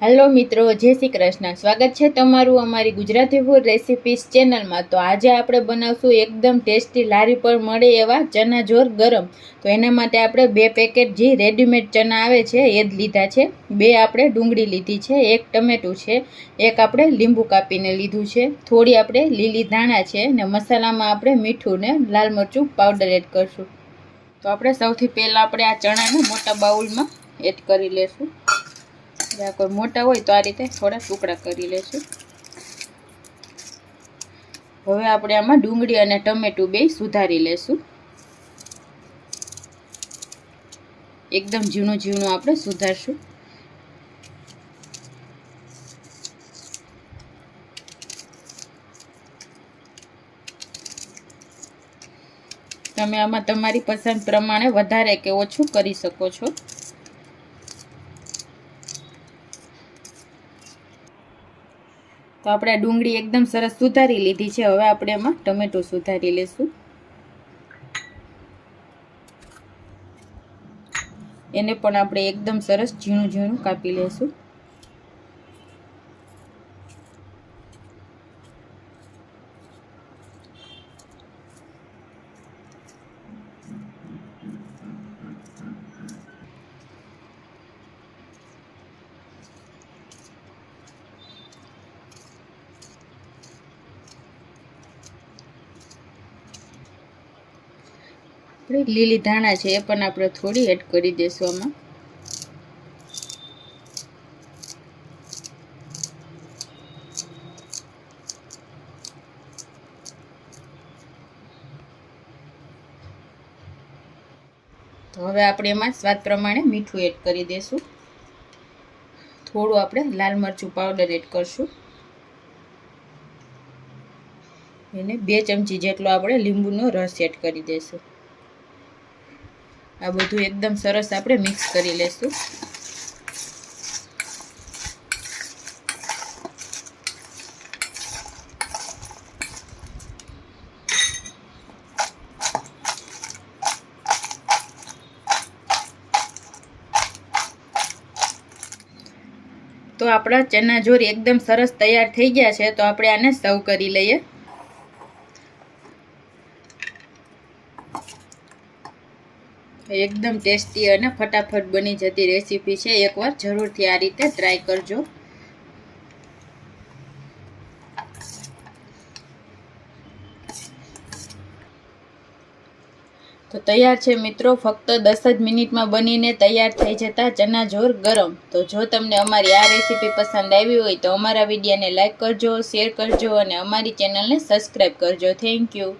Hello મિત્રો, જય શ્રી કૃષ્ણ. સ્વાગત છે તમારું અમારી ગુજરાતી ફૂડ રેસિપીસ ચેનલમાં. તો આજે આપણે બનાવશું એકદમ ટેસ્ટી લારી પર મળે એવા ચના જોર ગરમ. તો એના માટે આપણે બે પેકેટ જે રેડીમેડ ચના આવે છે, એ જ લીધા છે. બે આપણે ડુંગળી લીધી છે, એક ટમેટું છે, એક આપણે લીંબુ કાપીને લીધું છે. થોડી આપણે લીલી ધાણા છે ને મસાલામાં આપણે મીઠું ને લાલ મરચું પાવડર એડ કરશું. તો આપણે સૌથી પહેલાં આપણે આ ચણાને મોટા બાઉલમાં એડ કરી લેશું. આ કોઈ મોટા હોય તો આ રીતે થોડા ટુકડા કરી લેશું. હવે આપણે આમાં ડુંગળી અને ટમેટું બે સુધારી લેશું. એકદમ ઝીણું ઝીણું આપણે સુધારશું. તમે આમાં તમારી પસંદ પ્રમાણે વધારે કે ઓછું કરી શકો છો. તો આપણે આ ડુંગળી એકદમ સરસ સુધારી લીધી છે. હવે આપણે એમાં ટમેટું સુધારી લેશું. એને પણ આપણે એકદમ સરસ ઝીણું ઝીણું કાપી લેશું. આપણે લીલી ધાણા છે એ પણ આપણે થોડી એડ કરી દઈશું આમાં. તો હવે આપણે એમાં સ્વાદ પ્રમાણે મીઠું એડ કરી દઈશું થોડું આપણે લાલ મરચું પાવડર એડ કરશું. એને બે ચમચી જેટલો આપણે લીંબુનો રસ એડ કરી દઈશું આ બધું એકદમ સરસ આપણે મિક્સ કરી લેશું. તો આપણા ચના જોર એકદમ સરસ તૈયાર થઈ ગયા છે, તો આપણે આને સર્વ કરી લઈએ. એકદમ ટેસ્ટી અને ફટાફટ બની જતી રેસીપી છે. એકવાર જરૂરથી આ રીતે ટ્રાય કરજો. તો તૈયાર છે મિત્રો, ફક્ત દસ જ મિનિટમાં બનીને તૈયાર થઈ જતા ચના જોર ગરમ. તો જો તમને અમારી આ રેસીપી પસંદ આવી હોય તો અમારા વિડીયોને લાઇક કરજો, શેર કરજો અને અમારી ચેનલને સબસ્ક્રાઈબ કરજો. Thank you